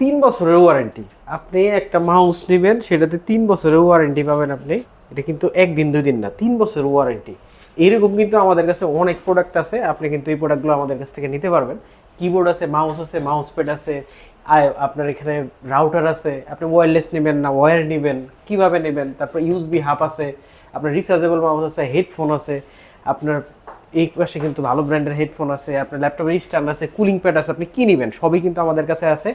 তিন বছরের ওয়ারেন্টি আপনি একটা মাউস নেবেন, সেটাতে তিন বছরের ওয়ারেন্টি পাবেন আপনি। এটা কিন্তু একদিন দুই দিন না, তিন বছরের ওয়ারেন্টি এইরকম কিন্তু আমাদের কাছে অনেক প্রোডাক্ট আছে, আপনি কিন্তু এই প্রোডাক্টগুলো আমাদের কাছ থেকে নিতে পারবেন। কিবোর্ড আছে মাউস আছে মাউস প্যাড আছে আপনার এখানে রাউটার আছে, আপনি ওয়্যারলেস নেবেন না ওয়্যার নেবেন, কীভাবে নেবেন, তারপর ইউএসবি হাব আছে, আপনার রিচার্জেবল মাউস আছে হেডফোন আছে, আপনার এই পাশে কিন্তু ভালো ব্র্যান্ডের হেডফোন আছে, আপনার ল্যাপটপের স্ট্যান্ড আছে কুলিং প্যাড আছে, আপনি কি নেবেন? সবই কিন্তু আমাদের কাছে আছে।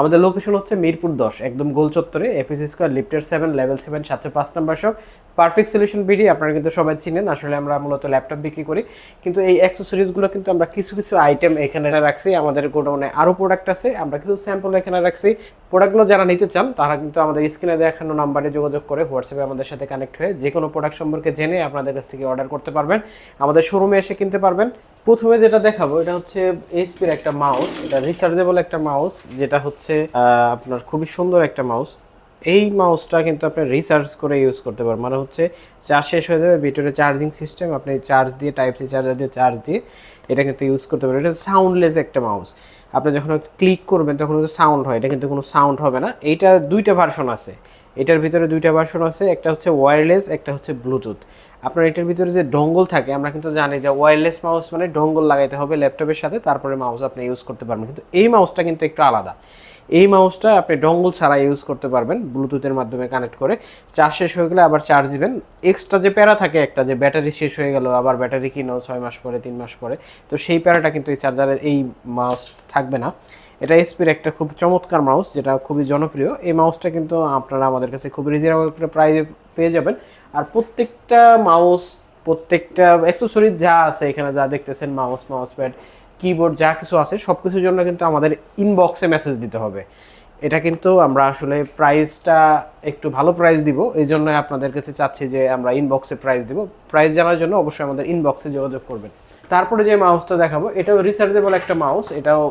আমাদের লোকেশন হচ্ছে মিরপুর দশ, একদম গোল চত্বরে এফএসি স্কোয়ার লিফটের সেভেন লেভেল সেভেন সাতশো পাঁচ নাম্বার সব পারফেক্ট সলিউশন বিডি আপনারা কিন্তু সবাই চিনেন, আসলে আমরা মূলত ল্যাপটপ বিক্রি করি। কিন্তু এই অ্যাক্সেসরিজগুলো কিন্তু আমরা কিছু কিছু আইটেম এখানে রাখছি, আমাদের গোডাউনে আরও প্রোডাক্ট আছে, আমরা কিছু স্যাম্পল এখানে রাখছি। প্রোডাক্টগুলো যারা নিতে চান, তারা কিন্তু আমাদের স্ক্রিনে দেখানো নাম্বারে যোগাযোগ করে হোয়াটসঅ্যাপে আমাদের সাথে কানেক্ট হয়ে যে কোনো প্রোডাক্ট সম্পর্কে জেনে আপনাদের কাছ থেকে অর্ডার করতে পারবেন। আমাদের শোরুমে এসে কিনতে পারবেন। প্রথমে যেটা দেখাবো, এটা হচ্ছে এইচপির একটা মাউস এটা রিচার্জেবল একটা মাউস যেটা হচ্ছে আপনার খুবই সুন্দর একটা মাউস এই মাউসটা কিন্তু আপনি রিচার্জ করে ইউজ করতে পারবেন মানে হচ্ছে চার্জ শেষ হয়ে যাবে, ভিতরে চার্জিং সিস্টেম আপনি চার্জ দিয়ে টাইপ সি চার্জার দিয়ে চার্জ দিয়ে এটা কিন্তু ইউজ করতে পারবেন এটা সাউন্ডলেস একটা মাউস আপনি যখন ক্লিক করবেন, তখন সাউন্ড হয়, এটা কিন্তু কোনো সাউন্ড হবে না। এইটা দুইটা ভার্সন আছে। এটার ভিতরে দুইটা ভার্সন আছে, একটা হচ্ছে ওয়্যারলেস একটা হচ্ছে ব্লুটুথ আপনার এটার ভিতরে যে ডঙ্গল থাকে, আমরা কিন্তু জানি যে ওয়্যারলেস মাউস মানে ডঙ্গল লাগাইতে হবে ল্যাপটপের সাথে, তারপরে মাউস আপনি ইউজ করতে পারবেন। কিন্তু এই মাউসটা কিন্তু একটু আলাদা। এই মাউসটা আপনি ডঙ্গল ছাড়া ইউজ করতে পারবেন ব্লুটুথের মাধ্যমে কানেক্ট করে। চার্জ শেষ হয়ে গেলে আবার চার্জ দিবেন। এক্সট্রা যে প্যারা থাকে একটা, যে ব্যাটারি শেষ হয়ে গেল, আবার ব্যাটারি কিনো, ছয় মাস পরে, তিন মাস পরে। তো সেই প্যারাটা কিন্তু এই চার্জারের এই মাউস থাকবে না। এটা এসপির একটা খুব চমৎকার মাউস যেটা খুবই জনপ্রিয়। এই মাউসটা কিন্তু আপনারা আমাদের কাছে খুব রিজনেবল করে প্রাইজে পেয়ে যাবেন। আর প্রত্যেকটা মাউস প্রত্যেকটা অ্যাক্সেসরিজ যা আছে এখানে, যা দেখতেছেন মাউস মাউস প্যাড কিবোর্ড যা কিছু আছে সব কিছুর জন্য কিন্তু আমাদের ইনবক্সে মেসেজ দিতে হবে। এটা কিন্তু আমরা আসলে প্রাইসটা একটু ভালো প্রাইস দিব, এই জন্য আপনাদের কাছে চাচ্ছি যে আমরা ইনবক্সে প্রাইস দিব। প্রাইস জানার জন্য অবশ্যই আমাদের ইনবক্সে যোগাযোগ করবেন। তারপরে যে মাউসটা দেখাবো, এটাও রিচার্জেবল একটা মাউস এটাও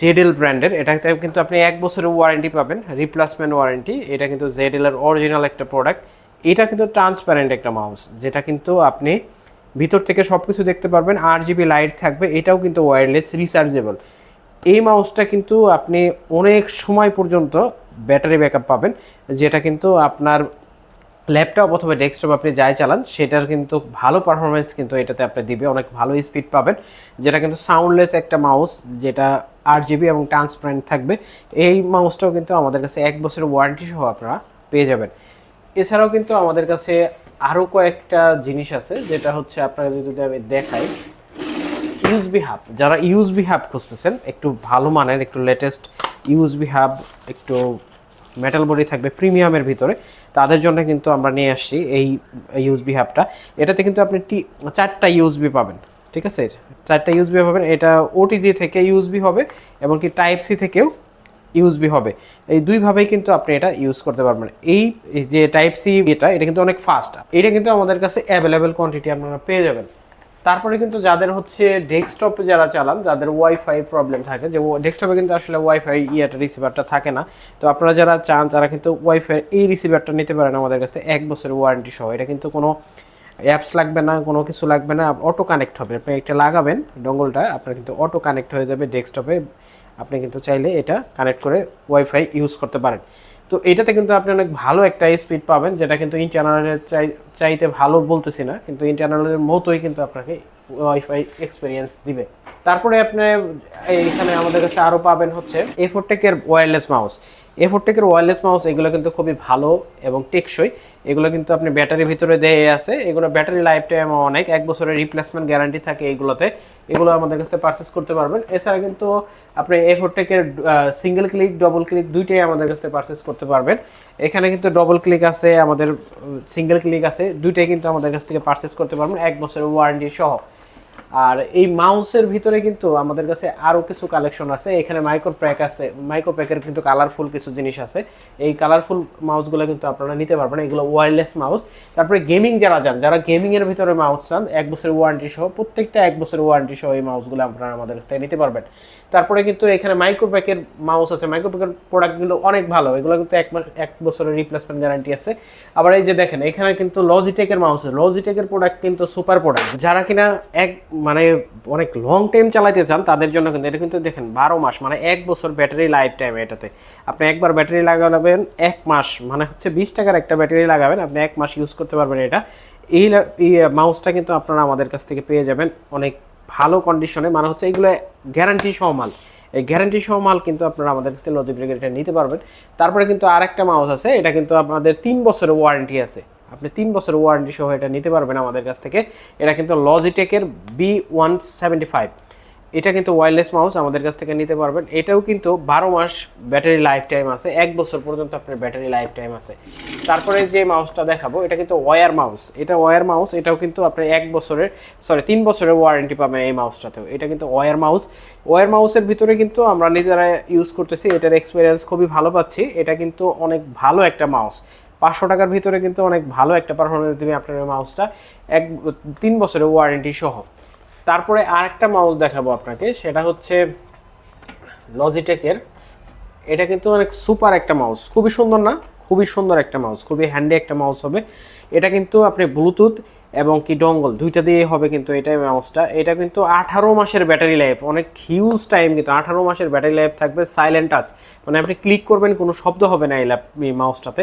জেডেল ব্র্যান্ডের এটাতে কিন্তু আপনি এক বছরের ওয়ারেন্টি পাবেন রিপ্লেসমেন্ট ওয়ারেন্টি এটা কিন্তু জেডেল এর অরিজিনাল একটা প্রোডাক্ট এটা কিন্তু ট্রান্সপারেন্ট একটা মাউস যেটা কিন্তু আপনি ভিতর থেকে সব কিছু দেখতে পারবেন, আট জিবি লাইট থাকবে, এটাও কিন্তু ওয়্যারলেস রিচার্জেবল এই মাউসটা কিন্তু আপনি অনেক সময় পর্যন্ত ব্যাটারি ব্যাকআপ পাবেন, যেটা কিন্তু আপনার ল্যাপটপ অথবা ডেস্কটপ আপনি যাই চালান, সেটার কিন্তু ভালো পারফরমেন্স কিন্তু এটাতে আপনি দিবে। অনেক ভালো স্পিড পাবেন, যেটা কিন্তু সাউন্ডলেস একটা মাউস যেটা আট জিবি এবং ট্রান্সপারেন্ট থাকবে। এই মাউসটাও কিন্তু আমাদের কাছে এক বছরের ওয়ারেন্টি সহ আপনারা পেয়ে যাবেন। এছাড়াও কিন্তু আমাদের কাছে আরও কয়েকটা জিনিস আছে, যেটা হচ্ছে আপনারা যদি আমি দেখাই ইউএসবি হাব যারা ইউএসবি হাব খুঁজতেছেন, একটু ভালো মানের, একটু লেটেস্ট ইউএসবি হাব একটু মেটাল বডি থাকবে প্রিমিয়ামের ভিতরে। তাদের জন্য কিন্তু আমরা নিয়ে আসছি এই ইউএসবি হাবটা এটাতে কিন্তু আপনি টি, চারটা ইউএসবি পাবেন, ঠিক আছে? চারটা ইউএসবি পাবেন। এটা ওটিজি থেকে ইউএসবি হবে এমনকি টাইপ সি থেকেও ইউএসবি হবে। এই দুইভাবেই কিন্তু আপনি এটা ইউজ করতে পারবেন। এই যে টাইপ সি এটা এটা কিন্তু অনেক ফাস্ট এটা কিন্তু আমাদের কাছে অ্যাভেলেবেল কোয়ান্টিটি আপনারা পেয়ে যাবেন। তারপরে কিন্তু যাদের হচ্ছে ডেস্কটপে যারা চালান, যাদের ওয়াইফাই প্রবলেম থাকে, যে ডেস্কটপে কিন্তু আসলে ওয়াইফাই ইয়েটা রিসিভারটা থাকে না। তো আপনারা যারা চান, তারা কিন্তু ওয়াইফাই এই রিসিভারটা নিতে পারেন আমাদের কাছে এক বছরের ওয়ারেন্টি সহ। এটা কিন্তু কোনো অ্যাপস লাগবে না, কোনো কিছু লাগবে না অটো কানেক্ট হবে। আপনি একটা লাগাবেন ডঙ্গলটা আপনার কিন্তু অটো কানেক্ট হয়ে যাবে ডেস্কটপে আপনি কিন্তু চাইলে এটা কানেক্ট করে ওয়াইফাই ইউজ করতে পারেন। তো এটাতে কিন্তু আপনি অনেক ভালো একটা স্পিড পাবেন, যেটা কিন্তু ইন্টারনালের চাই, চাইতে ভালো বলতেছি না, কিন্তু ইন্টারনালের মতোই কিন্তু আপনাকে ওয়াইফাই এক্সপিরিয়েন্স দিবে। তারপরে আপনি এইখানে আমাদের কাছে আরও পাবেন হচ্ছে এ টেকের ওয়্যারলেস মাউস এ টেকের ওয়্যারলেস মাউস এগুলো কিন্তু খুবই ভালো এবং টেকসই। এগুলো কিন্তু আপনি ব্যাটারির ভিতরে দেয়ে আছে। এগুলো ব্যাটারি লাইফ টাইম অনেক। এক বছরের রিপ্লেসমেন্ট গ্যারান্টি থাকে এইগুলোতে। এগুলো আমাদের কাছে পারচেস করতে পারবেন। এছাড়া কিন্তু আপনি এ টেকের সিঙ্গেল ক্লিক ডবল ক্লিক দুইটাই আমাদের কাছে পারচেস করতে পারবেন। এখানে কিন্তু ডবল ক্লিক আছে, আমাদের সিঙ্গেল ক্লিক আছে, দুইটাই কিন্তু আমাদের কাছ থেকে পারচেস করতে পারবেন, এক বছরের ওয়ারেন্টি সহ। আর এই মাউসের ভিতরে কিন্তু আমাদের কাছে আরও কিছু কালেকশন আছে, এখানে মাইক্রো প্যাক আছে মাইক্রো প্যাকের কিন্তু কালারফুল কিছু জিনিস আছে। এই কালারফুল মাউসগুলো কিন্তু আপনারা নিতে পারবেন, এগুলো ওয়্যারলেস মাউস তারপরে গেমিং যারা যান, যারা গেমিংয়ের ভিতরে মাউস চান, এক বছরের ওয়ারেন্টি সহ, প্রত্যেকটা এক বছরের ওয়ারেন্টি সহ এই মাউসগুলো আপনারা আমাদের কাছ থেকে নিতে পারবেন। তারপরে কিন্তু এখানে মাইক্রোপ্যাকের মাউস আছে। মাইক্রোপ্যাকের প্রোডাক্টগুলো অনেক ভালো। এগুলো কিন্তু এক এক বছরের রিপ্লেসমেন্ট গ্যারান্টি আছে। আবার এই যে দেখেন, এখানে কিন্তু লজিটেকের মাউস আছে। লজিটেকের প্রোডাক্ট কিন্তু সুপার প্রোডাক্ট যারা কিনা এক মানে অনেক লং টাইম চালাইতে চান, তাদের জন্য কিন্তু এটা কিন্তু দেখেন বারো মাস মানে এক বছর ব্যাটারি লাইফ টাইম এটাতে। আপনি একবার ব্যাটারি লাগাবেন, এক মাস মানে হচ্ছে বিশ টাকার একটা ব্যাটারি লাগাবেন, আপনি এক মাস ইউজ করতে পারবেন এটা। এই মাউসটা কিন্তু আপনারা আমাদের কাছ থেকে পেয়ে যাবেন অনেক ভালো কন্ডিশনে মানে হচ্ছে এগুলো গ্যারান্টি সহ মাল। এই গ্যারান্টি সহ মাল কিন্তু আপনারা আমাদের কাছে লজিক এটা নিতে পারবেন। তারপরে কিন্তু আরেকটা মাউস আছে, এটা কিন্তু আপনাদের তিন বছরের ওয়ারেন্টি আছে। আপনি তিন বছরের ওয়ারেন্টি সহ এটা নিতে পারবেন আমাদের কাছ থেকে। এটা কিন্তু লজিটেকের বি ওয়ান সেভেন্টি ফাইভ এটা কিন্তু ওয়্যারলেস মাউস আমাদের কাছ থেকে নিতে পারবেন। এটাও কিন্তু বারো মাস ব্যাটারি লাইফ টাইম আছে। এক বছর পর্যন্ত আপনার ব্যাটারি লাইফ টাইম আছে। তারপরে যে মাউসটা দেখাবো, এটা কিন্তু ওয়্যার মাউস এটা ওয়্যার মাউস এটাও কিন্তু আপনি এক বছরের সরি তিন বছরের ওয়ারেন্টি পাবেন এই মাউসটাতেও এটা কিন্তু ওয়্যার মাউস ওয়্যার মাউসের ভিতরে কিন্তু আমরা নিজেরা ইউজ করতেছি। এটার এক্সপিরিয়েন্স খুবই ভালো পাচ্ছি। এটা কিন্তু অনেক ভালো একটা মাউস পাঁচশো টাকার ভিতরে কিন্তু অনেক ভালো একটা পারফরমেন্স দেবে আপনার এই মাউসটা এক তিন বছরের ওয়ারেন্টি সহ। তারপরে আরেকটা মাউস দেখাবো আপনাকে, সেটা হচ্ছে লজিটেকের এটা কিন্তু অনেক সুপার একটা মাউস খুবই সুন্দর না? খুবই সুন্দর একটা মাউস খুবই হ্যান্ডি একটা মাউস হবে। এটা কিন্তু আপনি ব্লুটুথ এবং কি ডঙ্গল দুইটা দিয়ে হবে কিন্তু এটা মাউসটা এটা কিন্তু আঠারো মাসের ব্যাটারি লাইফ অনেক হিউজ টাইম কিন্তু আঠারো মাসের ব্যাটারি লাইফ থাকবে সাইলেন্ট টাচ মানে আপনি ক্লিক করবেন, কোনো শব্দ হবে না এই ল্যাপ এই মাউসটাতে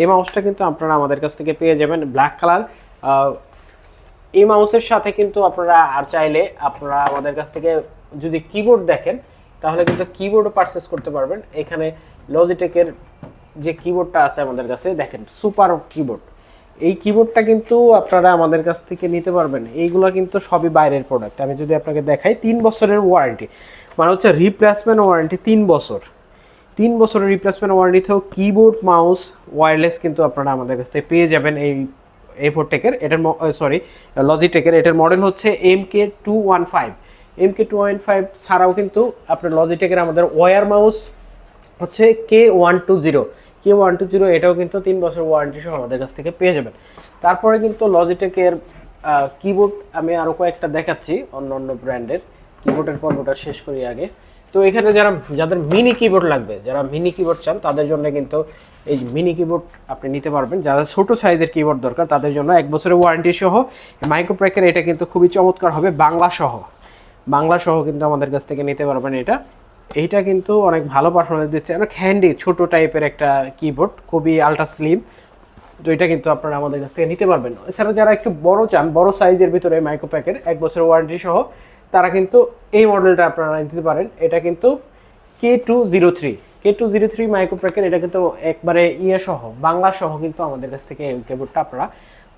এই মাউসটা কিন্তু আপনারা আমাদের কাছ থেকে পেয়ে যাবেন ব্ল্যাক কালার এই মাউসের সাথে কিন্তু আপনারা আর চাইলে আপনারা আমাদের কাছ থেকে যদি কিবোর্ড দেখেন, তাহলে কিন্তু কিবোর্ডও পারচেস করতে পারবেন। এখানে লজিটেকের যে কিবোর্ডটা আছে আমাদের কাছে, দেখেন সুপার কিবোর্ড এই কিবোর্ডটা কিন্তু আপনারা আমাদের কাছ থেকে নিতে পারবেন। এইগুলো কিন্তু সবই বাইরের প্রোডাক্ট আমি যদি আপনাকে দেখাই, তিন বছরের ওয়ারেন্টি মানে হচ্ছে রিপ্লেসমেন্ট ওয়ারেন্টি তিন বছর। তিন বছরের রিপ্লেসমেন্ট ওয়ারেন্টিতেও কিবোর্ড মাউস ওয়্যারলেস কিন্তু আপনারা আমাদের কাছ থেকে পেয়ে যাবেন এই এ ফোর টেকের এটার সরি লজিটেকের এটার মডেল হচ্ছে M K two one five M K two one five ছাড়াও কিন্তু আপনার লজিটেকের আমাদের ওয়ার মাউস হচ্ছে K one two zero K one two zero এটাও কিন্তু তিন বছর ওয়ারেন্টি সহ আমাদের কাছ থেকে পেয়ে যাবেন। তারপরে কিন্তু লজিটেকের কিবোর্ড আমি আরও কয়েকটা দেখাচ্ছি অন্য অন্য ব্র্যান্ডের কিবোর্ডের পর্বটা শেষ করি আগে। তো এখানে যারা, যাদের মিনি কিবোর্ড লাগবে, যারা মিনি কিবোর্ড চান, তাদের জন্য কিন্তু এই মিনি কিবোর্ড আপনি নিতে পারবেন। যারা ছোট সাইজের কিবোর্ড দরকার, তাদের জন্য এক বছরের ওয়ারেন্টি সহ মাইক্রোপ্র্যাকের এটা কিন্তু খুবই চমৎকার হবে, বাংলা সহ। বাংলা সহ কিন্তু আমাদের কাছ থেকে নিতে পারবেন এটা। এইটা কিন্তু অনেক ভালো পারফরমেন্স দিচ্ছে, অনেক হ্যান্ডি ছোট টাইপের একটা কিবোর্ড খুবই আলট্রা স্লিম তো এটা কিন্তু আপনারা আমাদের কাছ থেকে নিতে পারবেন। এছাড়া যারা একটু বড় চান, বড় সাইজের ভিতরে মাইক্রোপ্যাকের এক বছরের ওয়ারেন্টি সহ তারা কিন্তু এই মডেলটা আপনারা নিতে পারেন। এটা কিন্তু K two zero three K two zero three মাইক্রোপ্যাকের এটা কিন্তু একবারে ইয়ে সহ, বাংলা সহ কিন্তু আমাদের কাছ থেকে এই কিবোর্ডটা আপনারা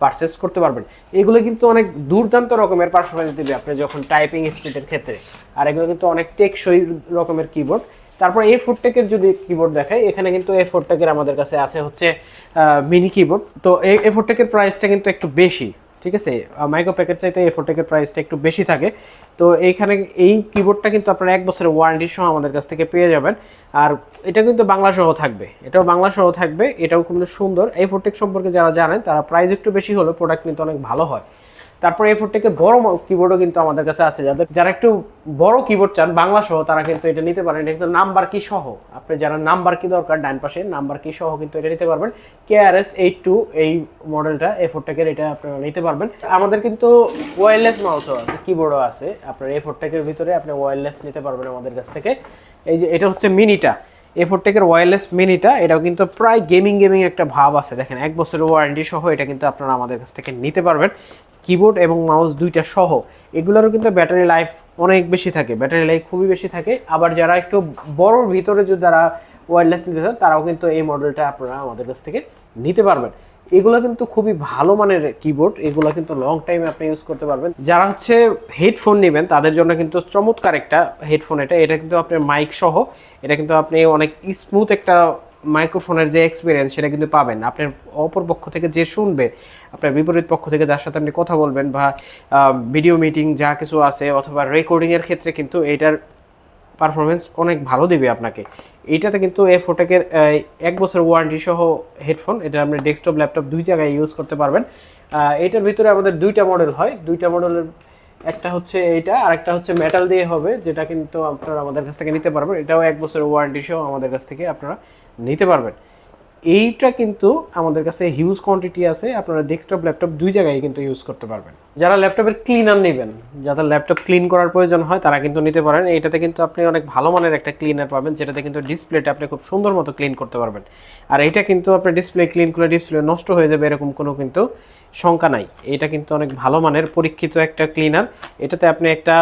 পারচেস করতে পারবেন। এগুলো কিন্তু অনেক দুর্দান্ত রকমের পারফরমেন্স দিবে আপনি যখন টাইপিং স্পিডের ক্ষেত্রে। আর এগুলো কিন্তু অনেক টেকসই রকমের কিবোর্ড তারপর এ ফোরটেকের যদি কিবোর্ড দেখাই, এখানে কিন্তু এ ফোরটেকের আমাদের কাছে আছে হচ্ছে মিনি কিবোর্ড তো এ ফোরটেকের প্রাইসটা কিন্তু একটু বেশি। ঠিক আছে? মাইক্রো প্যাকেট চাইতে এ ফোরটেকের প্রাইসটা একটু বেশি থাকে। তো এইখানে এই কিবোর্ডটা কিন্তু আপনারা এক বছরের ওয়ারেন্টি সহ আমাদের কাছ থেকে পেয়ে যাবেন। আর এটা কিন্তু বাংলা সহ থাকবে। এটাও বাংলা সহ থাকবে। এটাও খুব সুন্দর। এই ফোরটেক সম্পর্কে যারা জানেন, তারা প্রাইস একটু বেশি হলেও প্রোডাক্ট কিন্তু অনেক ভালো হয়। তারপরে এই ফোরটেকের বড় কিবোর্ডও কিন্তু আমাদের কাছে আছে। যাদের যারা একটু বড় কিবোর্ড চান, বাংলা সহ, তারা কিন্তু এটা নিতে পারেন। এটা কিন্তু নাম্বার কি সহ। আপনি যারা নাম্বার কি দরকার, ডান পাশে নাম্বার কি সহ কিন্তু এটা নিতে পারবেন। K R S eight two এই মডেলটা এ ফোরটেকের এটা আপনারা নিতে পারবেন। আমাদের কিন্তু ওয়্যারলেস মাউসও আছে কিবোর্ডও আছে। আপনার এ ফোরটেকের ভিতরে আপনি ওয়্যারলেস নিতে পারবেন আমাদের কাছ থেকে। এই যে, এটা হচ্ছে মিনিটা এ ফোরটেকের ওয়্যারলেস মিনিটা এটাও কিন্তু প্রায় গেমিং গেমিং একটা ভাব আছে। দেখেন, এক বছরের ওয়ারেন্টি সহ এটা কিন্তু আপনারা আমাদের কাছ থেকে নিতে পারবেন। কিবোর্ড এবং মাউস দুইটা সহ, এগুলোরও কিন্তু ব্যাটারি লাইফ অনেক বেশি থাকে ব্যাটারি লাইফ খুবই বেশি থাকে। আবার যারা একটু বড় ভিতরে যদি যারা ওয়্যারলেস নিতে চান, তারাও কিন্তু এই মডেলটা আপনারা আমাদের কাছ থেকে নিতে পারবেন। এগুলো কিন্তু খুবই ভালো মানের কিবোর্ড এগুলো কিন্তু লং টাইম আপনি ইউজ করতে পারবেন। যারা হচ্ছে হেডফোন নেবেন, তাদের জন্য কিন্তু চমৎকার একটা হেডফোন এটা। এটা কিন্তু আপনার মাইক সহ, এটা কিন্তু আপনি অনেক স্মুথ একটা মাইক্রোফোনের যে এক্সপিরিয়েন্স সেটা কিন্তু পাবেন। আপনার অপর পক্ষ থেকে যে শুনবে, আপনার বিপরীত পক্ষ থেকে যার সাথে আপনি কথা বলবেন বা ভিডিও মিটিং যা কিছু আছে অথবা রেকর্ডিংয়ের ক্ষেত্রে কিন্তু এটার পারফরমেন্স অনেক ভালো দেবে আপনাকে। এইটাতে কিন্তু এ ফোটেকের এক বছর ওয়ারেন্টি সহ হেডফোন এটা আপনি ডেস্কটপ ল্যাপটপ দুই জায়গায় ইউজ করতে পারবেন। এটার ভিতরে আমাদের দুইটা মডেল হয়। দুইটা মডেলের একটা হচ্ছে এইটা আর একটা হচ্ছে মেটাল দিয়ে হবে, যেটা কিন্তু আপনারা আমাদের কাছ থেকে নিতে পারবেন। এটাও এক বছরের ওয়ারেন্টি সহ আমাদের কাছ থেকে আপনারা নিতে পারবেন। এইটা কিন্তু আমাদের কাছে হিউজ কোয়ান্টিটি আছে, আপনারা ডেস্কটপ ল্যাপটপ দুই জায়গায় কিন্তু ইউজ করতে পারবেন। যারা ল্যাপটপের ক্লিনার নেবেন, যাদের ল্যাপটপ ক্লিন করার প্রয়োজন হয়, তারা কিন্তু নিতে পারেন। এইটাতে কিন্তু আপনি অনেক ভালো মানের একটা ক্লিনার পাবেন, যেটাতে কিন্তু ডিসপ্লেটা আপনি খুব সুন্দর মতো ক্লিন করতে পারবেন। আর এটা কিন্তু আপনার ডিসপ্লে ক্লিন করলে ডিসপ্লে নষ্ট হয়ে যাবে, এরকম কোনো কিন্তু শঙ্কা নাই। এটা কিন্তু অনেক ভালো মানের পরীক্ষিত একটা ক্লিনার এটাতে আপনি একটা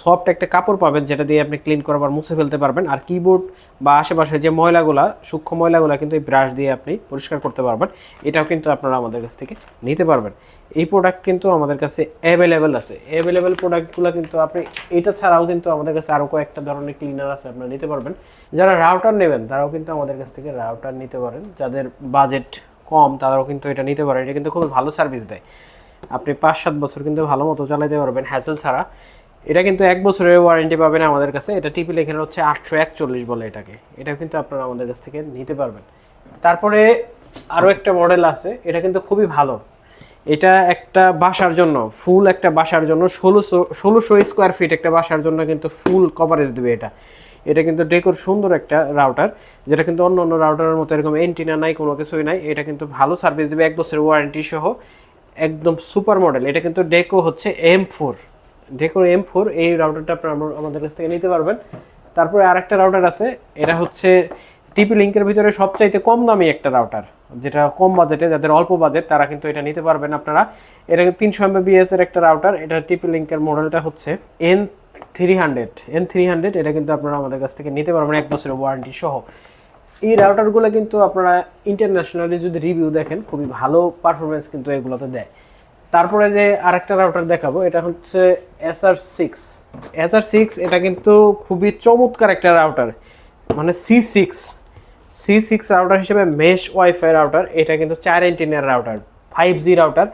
সফট একটা কাপড় পাবেন যেটা দিয়ে আপনি ক্লিন করবার মুছে ফেলতে পারবেন। আর কিবোর্ড বা আশেপাশে যে ময়লাগুলা, সূক্ষ্ম ময়লাগুলা কিন্তু এই ব্রাশ দিয়ে আপনি পরিষ্কার করতে পারবেন। এটাও কিন্তু আপনারা আমাদের কাছ থেকে নিতে পারবেন। এই প্রোডাক্ট কিন্তু আমাদের কাছে অ্যাভেলেবেল আছে। অ্যাভেলেবেল প্রোডাক্টগুলো কিন্তু আপনি, এটা ছাড়াও কিন্তু আমাদের কাছে আরও কয়েকটা ধরনের ক্লিনার আছে আপনারা নিতে পারবেন। যারা রাউটার নেবেন, তারাও কিন্তু আমাদের কাছ থেকে রাউটার নিতে পারেন। যাদের বাজেট কম, তারাও কিন্তু এটা নিতে পারেন। এটা কিন্তু খুব ভালো সার্ভিস দেয়। আপনি পাঁচ সাত বছর কিন্তু ভালো মতো চালাতে পারবেন। হ্যাসেল ছাড়া এটা কিন্তু এক বছরের ওয়ারেন্টি পাবেন আমাদের কাছে। এটা টিপি লেখানো হচ্ছে আটশো একচল্লিশ বলে এটাকে। এটা কিন্তু আপনারা আমাদের কাছ থেকে নিতে পারবেন। তারপরে আরও একটা মডেল আছে। এটা কিন্তু খুবই ভালো। এটা একটা বাসার জন্য ফুল একটা বাসার জন্য, ষোলোশো ষোলোশো স্কোয়ার ফিট একটা বাসার জন্য কিন্তু ফুল কভারেজ দেবে এটা। এটা কিন্তু ডেকোর সুন্দর একটা রাউটার যেটা কিন্তু অন্য অন্য রাউটারের মতো এরকম এন্টিনা নাই, কোনো কিছুই নাই। এটা কিন্তু ভালো সার্ভিস দেবে, এক বছরের ওয়ারেন্টি সহ। একদম সুপার মডেল এটা কিন্তু ডেকো হচ্ছে এম ফোর ডেকোর এম ফোর এই রাউটারটা আপনারা আমাদের কাছ থেকে নিতে পারবেন। তারপরে আরেকটা রাউটার আছে, এটা হচ্ছে টিপি লিঙ্কের ভিতরে সবচাইতে কম দামি একটা রাউটার যেটা কম বাজেটে যাদের অল্প বাজেট তারা কিন্তু এটা নিতে পারবেন আপনারা। এটা তিনশো এমবিবিএস এর একটা রাউটার এটা টিপি লিঙ্কের মডেলটা হচ্ছে N three hundred N three hundred এটা কিন্তু আপনারা আমাদের কাছ থেকে নিতে পারবেন, এক বছরের ওয়ারেন্টি সহ। এই রাউটারগুলো কিন্তু আপনারা ইন্টারন্যাশনালি যদি রিভিউ দেখেন, খুবই ভালো পারফরমেন্স কিন্তু এগুলোতে দেয়। তারপরে যে আরেকটা রাউটার দেখাবো, এটা হচ্ছে এসআর সিক্স এসআর সিক্স এটা কিন্তু খুবই চমৎকার একটা রাউটার মানে C six C six router হিসেবে মেশ ওয়াইফাই রাউটার এটা কিন্তু চার এন্টিনার রাউটার ফাইভ জি রাউটার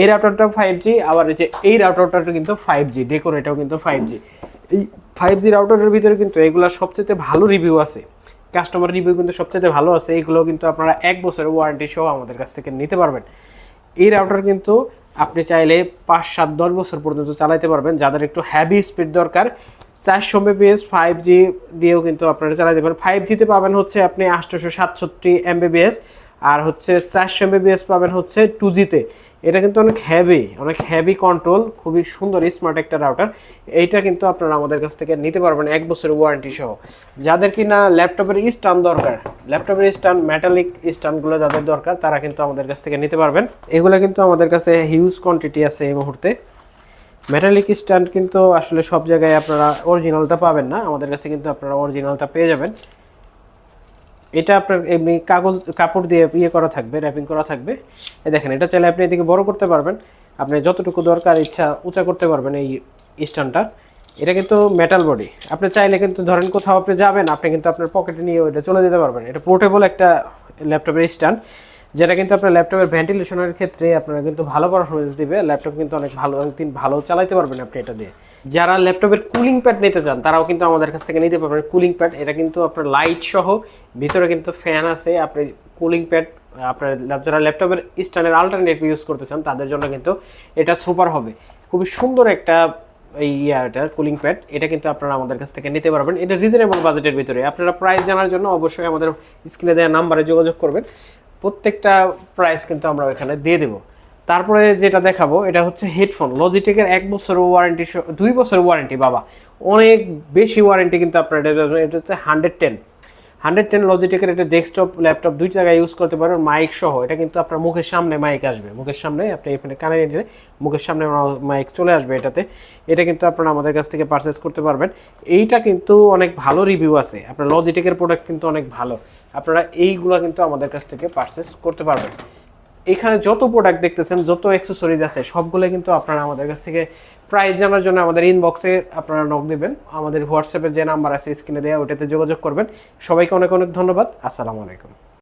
এই রাউটারটা ফাইভ জি আবার এই যে এই রাউটারটা কিন্তু ফাইভ জি ডেকোর এটাও কিন্তু ফাইভ জি এই ফাইভ জি রাউটারের ভিতরে কিন্তু এগুলা সবচেয়ে ভালো রিভিউ আছে কাস্টমার রিভিউ কিন্তু সবচেয়ে ভালো আছে এইগুলো কিন্তু আপনারা এক বছরের ওয়ারেন্টি সহ আমাদের কাছ থেকে নিতে পারবেন। এই রাউটার কিন্তু আপনি চাইলে পাঁচ সাত দশ বছর পর্যন্ত চালাইতে পারবেন। যাদের একটু হ্যাভি স্পিড দরকার, চারশো এমবিবিএস ফাইভ জি দিয়েও কিন্তু আপনারা চালাতে পারেন। ফাইভ জিতে পাবেন হচ্ছে আপনি আটশোশো সাতষট্টি এমবিবিএস আর হচ্ছে চারশো এমবিবিএস পাবেন হচ্ছে টু জিতে এটা কিন্তু অনেক হ্যাভি অনেক হ্যাভি কন্ট্রোল খুবই সুন্দর স্মার্ট একটা রাউটার এইটা কিন্তু আপনারা আমাদের কাছ থেকে নিতে পারবেন এক বছরের ওয়ারেন্টি সহ। যাদের কি না ল্যাপটপের স্ট্যান্ড দরকার ল্যাপটপের স্ট্যান্ড মেটালিক স্ট্যান্ডগুলো যাদের দরকার, তারা কিন্তু আমাদের কাছ থেকে নিতে পারবেন। এগুলো কিন্তু আমাদের কাছে হিউজ কোয়ান্টিটি আছে এই মুহূর্তে। মেটালিক স্ট্যান্ড কিন্তু আসলে সব জায়গায় আপনারা অরিজিনালটা পাবেন না, আমাদের কাছে কিন্তু আপনারা অরিজিনালটা পেয়ে যাবেন। এটা আপনার এমনি কাগজ, কাপড় দিয়ে ইয়ে করা থাকবে র্যাপিং করা থাকবে। দেখেন, এটা চাইলে আপনি এদিকে বড় করতে পারবেন। আপনি যতটুকু দরকার ইচ্ছা উঁচা করতে পারবেন এই স্ট্যান্ডটা। এটা কিন্তু মেটাল বডি আপনি চাইলে কিন্তু ধরেন কোথাও আপনি যাবেন, আপনি কিন্তু আপনার পকেটে নিয়ে ওইটা চলে যেতে পারবেন। এটা পোর্টেবল একটা ল্যাপটপের স্ট্যান্ড যেটা কিন্তু আপনার ল্যাপটপের ভেন্টিলেশনের ক্ষেত্রে আপনারা কিন্তু ভালো পারফরমেন্স দিবে। ল্যাপটপ কিন্তু অনেক ভালো দিন ভালো চালাতে পারবেন আপনি এটা দিয়ে। যারা ল্যাপটপের কুলিং প্যাড নিতে চান, তারাও কিন্তু আমাদের কাছ থেকে নিতে পারবেন কুলিং প্যাড এটা কিন্তু আপনার লাইট সহ, ভিতরে কিন্তু ফ্যান আছে। আপনি কুলিং প্যাড আপনার যারা ল্যাপটপের স্ট্যান্ডের আলটারনেটিভ ইউজ করতে চান, তাদের জন্য কিন্তু এটা সুপার হবে। খুবই সুন্দর একটা এই ইয়াটা কুলিং প্যাড এটা কিন্তু আপনারা আমাদের কাছ থেকে নিতে পারবেন। এটা রিজনেবল বাজেটের ভিতরে। আপনারা প্রাইস জানার জন্য অবশ্যই আমাদের স্ক্রিনে দেওয়া নাম্বারে যোগাযোগ করবেন। প্রত্যেকটা প্রাইস কিন্তু আমরা এখানে দিয়ে দেবো। তারপরে যেটা দেখাবো, এটা হচ্ছে হেডফোন লজিটেকের এক বছর ওয়ারেন্টি দুই বছর ওয়ারেন্টি বাবা। অনেক বেশি ওয়ারেন্টি কিন্তু আপনারা এটা এটা হচ্ছে হান্ড্রেড টেন হান্ড্রেড টেন লজিটেকের একটা ডেস্কটপ ল্যাপটপ দুই জায়গায় ইউজ করতে পারবেন মাইক সহ। এটা কিন্তু আপনার মুখের সামনে মাইক আসবে। মুখের সামনে আপনি এখানে কানে নিলে মুখের সামনে মাইক চলে আসবে এটাতে। এটা কিন্তু আপনারা আমাদের কাছ থেকে পারচেস করতে পারবেন। এইটা কিন্তু অনেক ভালো রিভিউ আছে। আপনার লজিটেকের প্রোডাক্ট কিন্তু অনেক ভালো। আপনারা এইগুলো কিন্তু আমাদের কাছ থেকে পারচেস করতে পারবেন। এখানে যত প্রোডাক্ট দেখতেছেন, যত অ্যাক্সেসরিজ আছে, সবগুলো কিন্তু আপনারা আমাদের কাছ থেকে প্রাইস জানার জন্য আমাদের ইনবক্সে আপনারা নক দেবেন। আমাদের হোয়াটসঅ্যাপের যে নাম্বার আছে স্ক্রিনে দেওয়া ওটাতে যোগাযোগ করবেন। সবাইকে অনেক অনেক ধন্যবাদ। আসসালামু আলাইকুম।